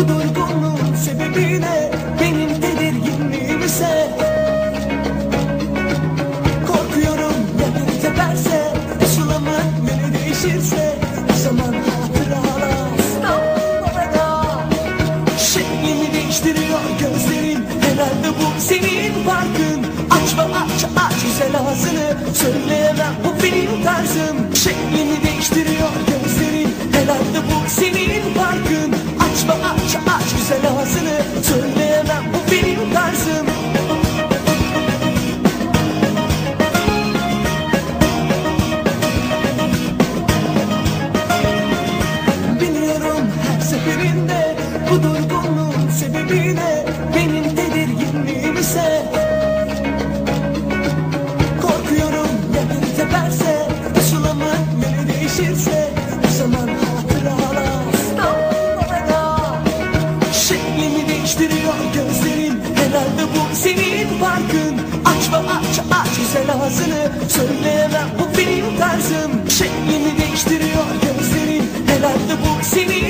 Bu durgunluğun sebebi ne? Benim tedirginliğim ise Korkuyorum ya bir teperse Aşılamın yönü değişirse O zaman hatıralar. İstanbul'a Şeklini değiştiriyor gözlerin. Herhalde bu senin farkın. Açma aç aç güzel ağzını. Söyleyemem bu benim tarzım. Şeklini değiştiriyor O zaman hatıralar Şeklini değiştiriyor gözlerin Herhalde bu senin farkın. Açma aç aç güzel ağzını. Söyleyemem bu benim tarzım. Şeklini değiştiriyor gözlerin Herhalde bu senin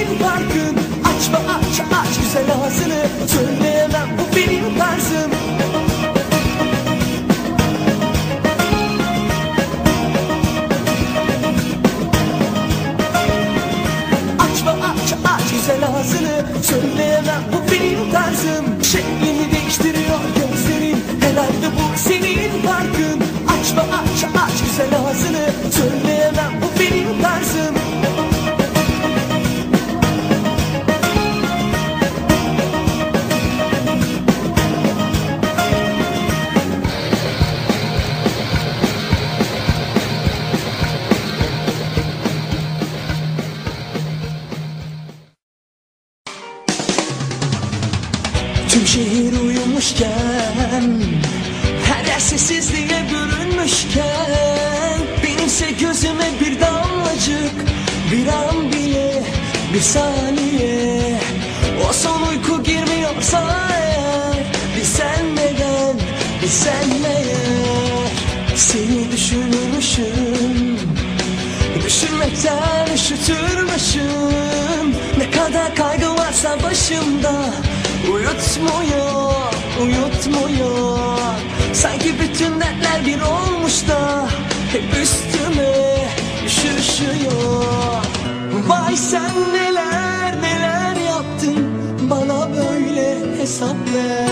ağzını Söyleyemem bu benim tarzım. Tüm şehir uyumuşken Her yer sessizliğe bürünmüşken Benimse gözüme bir damlacık Bir an bile bir saniye. O son uyku girmiyorsa eğer Bir sen neden bir sen eğer Seni düşünürmüşüm Düşünmekten üşütürmüşüm. Ne kadar kaygı varsa başımda Uyutmuyor, uyutmuyor. Sanki bütün dertler bir olmuş da Hep üstüme üşüşüyor. Vay sen neler neler yaptın Bana böyle hesap ver.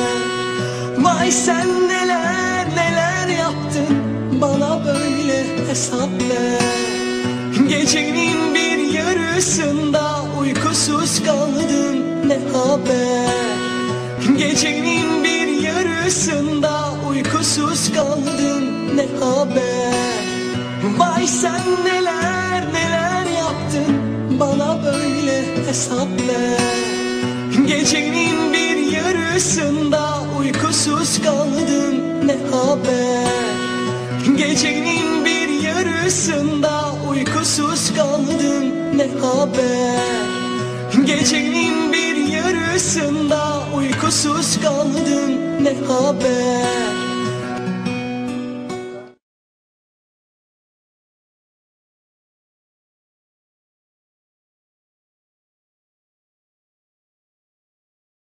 Vay sen neler neler yaptın Bana böyle hesap ver. Gecenin bir yarısında uykusuz kaldım ne haber? Gecenin bir yarısında uykusuz kaldım ne haber Vay sen neler neler yaptın? Bana böyle hesap ver Gecenin bir yarısında uykusuz kaldım ne haber? Gecenin bir yarısında uykusuz kaldım ne haber? Gecenin bir yarısında uykusuz kaldım ne haber